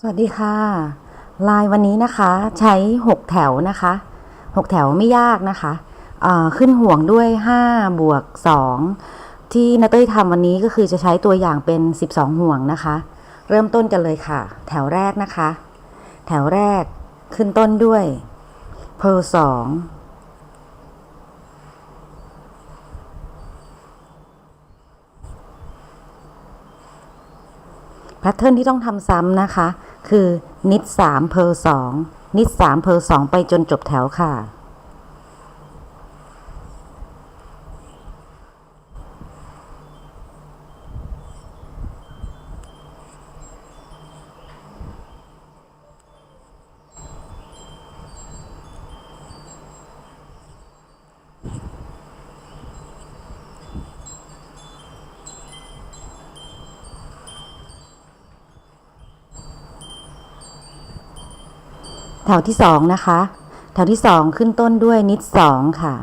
สวัสดีค่ะ ลายวันนี้นะคะใช้ 6 แถวนะคะ 6 แถวไม่ยากนะคะ ขึ้นห่วงด้วย 5 บวก 2 ที่นาเต้ยทำวันนี้ก็คือจะใช้ตัวอย่างเป็น 12 ห่วงนะคะ เริ่มต้นกันเลยค่ะ แถวแรกนะคะ แถวแรกขึ้นต้นด้วยเพลสองแพทเทิร์นที่ต้องทำซ้ำนะคะ คือนิด3เพล2นิด3เพล2ไปจนจบแถวค่ะ แถวที่สองนะคะ แถวที่สองขึ้นต้นด้วยนิดสองค่ะ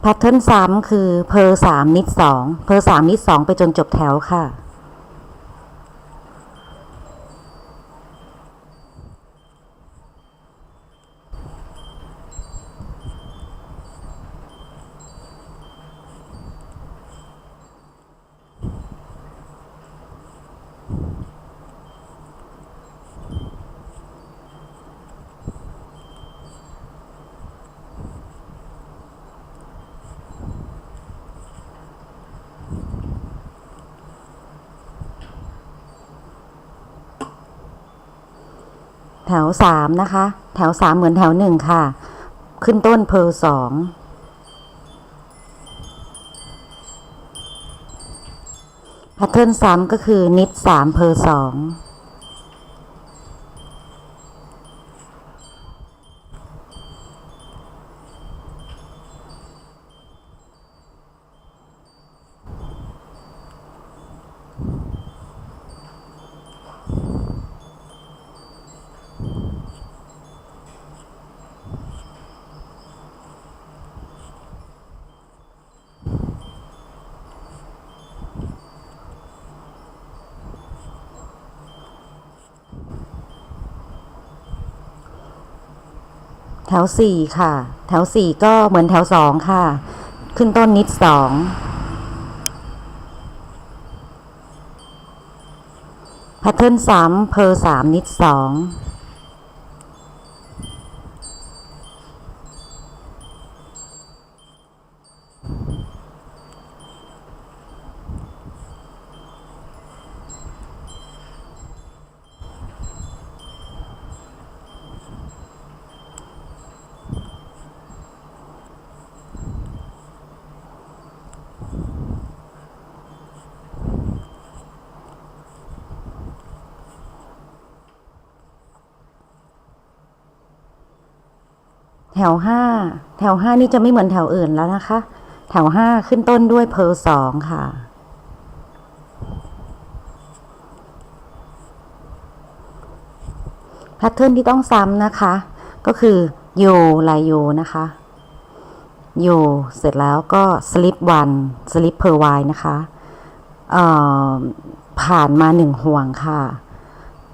แพทเทิร์นซ้ำคือเพอสามนิดสองเพอสามนิดสองไปจนจบแถวค่ะ แถวสามนะคะ แถวสามเหมือนแถวหนึ่งค่ะ ขึ้นต้นเพอสองแพทเทิร์นซ้ำก็คือนิดสามเพอสอง ถวสี่ค่ะ แถวสี่ก็เหมือนแถวสองค่ะ ขึ้นต้นนิดสองแพทเทิร์นสามเพอสามนิดสอง แถวห้าแถวห้านี่จะไม่เหมือนแถวอื่นแล้วนะคะ แถวห้าขึ้นต้นด้วยเพอสองค่ะแพทเทิร์นที่ต้องซ้ำนะคะ ก็คือโยลายโยนะคะโยเสร็จแล้วก็สลิปวันสลิปเพอร์ไวนะคะผ่านมาหนึ่งห่วงค่ะ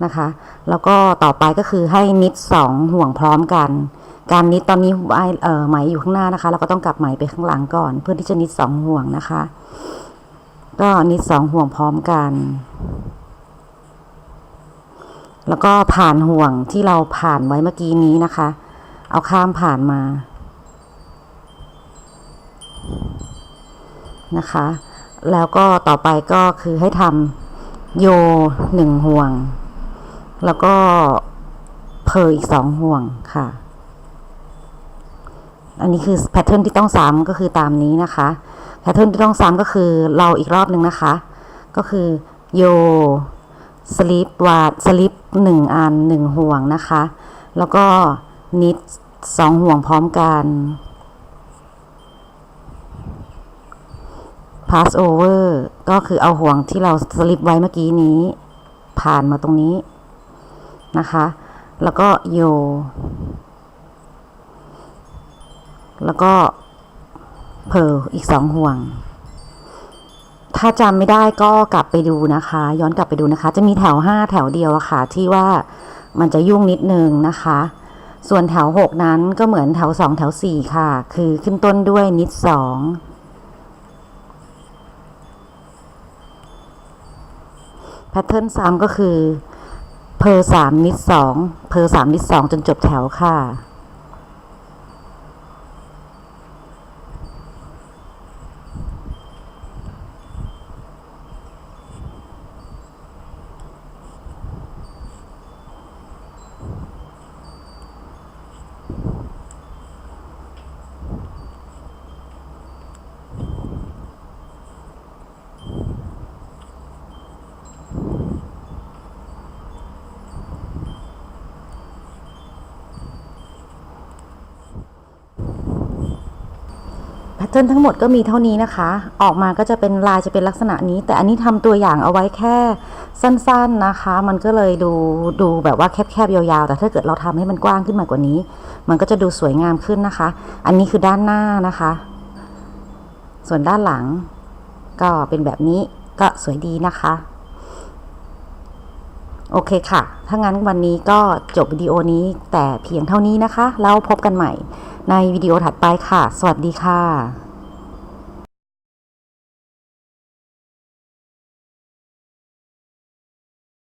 นะคะ แล้วก็ต่อไปก็คือให้นิดสองห่วงพร้อมกัน การนิดตอนนี้ไเอ่อไหมอยู่ข้างหน้านะคะ เราก็ต้องกลับไหมไปข้างหลังก่อน เพื่อที่จะนิดสองห่วงนะคะ ก็นิดสองห่วงพร้อมกัน แล้วก็ผ่านห่วงที่เราผ่านไว้เมื่อกี้นี้นะคะ เอาข้ามผ่านมานะคะ แล้วก็ต่อไปก็คือให้ทำโยหนึ่งห่วง แล้วก็เพออีกสองห่วงค่ะ อันนี้คือแพทเทิร์นที่ต้องซ้ำก็คือตามนี้นะคะแพทเทิร์นที่ต้องซ้ำก็คือเราอีกรอบหนึ่งนะคะ ก็คือโยสลิปวาดสลิปหนึ่งอันหนึ่งห่วงนะคะ แล้วก็นิดสองห่วงพร้อมกัน pass over ก็คือเอาห่วงที่เราสลิปไว้เมื่อกี้นี้ ผ่านมาตรงนี้นะคะ แล้วก็โย แล้วก็เพออีกสองห่วง ถ้าจำไม่ได้ก็กลับไปดูนะคะ ย้อนกลับไปดูนะคะ จะมีแถว5แถวเดียวอะค่ะ ที่ว่ามันจะยุ่งนิดนึงนะคะ ส่วนแถว6นั้นก็เหมือนแถว2แถว4ค่ะ คือขึ้นต้นด้วยนิด2แพทเทิร์นซ้ำก็คือเพอสามนิดสองเพอสามนิดสองจนจบแถวค่ะ แพทเทิร์นทั้งหมดก็มีเท่านี้นะคะ ออกมาก็จะเป็นลายจะเป็นลักษณะนี้ แต่อันนี้ทำตัวอย่างเอาไว้แค่สั้นๆนะคะ มันก็เลยดูดูแบบว่าแคบๆยาวๆ แต่ถ้าเกิดเราทำให้มันกว้างขึ้นมากว่านี้ มันก็จะดูสวยงามขึ้นนะคะ อันนี้คือด้านหน้านะคะ ส่วนด้านหลัง ก็เป็นแบบนี้ก็สวยดีนะคะ โอเคค่ะ ถ้างั้นวันนี้ก็จบวิดีโอนี้แต่เพียงเท่านี้นะคะ แล้วพบกันใหม่ ในวิดีโอถัดไปค่ะ สวัสดีค่ะ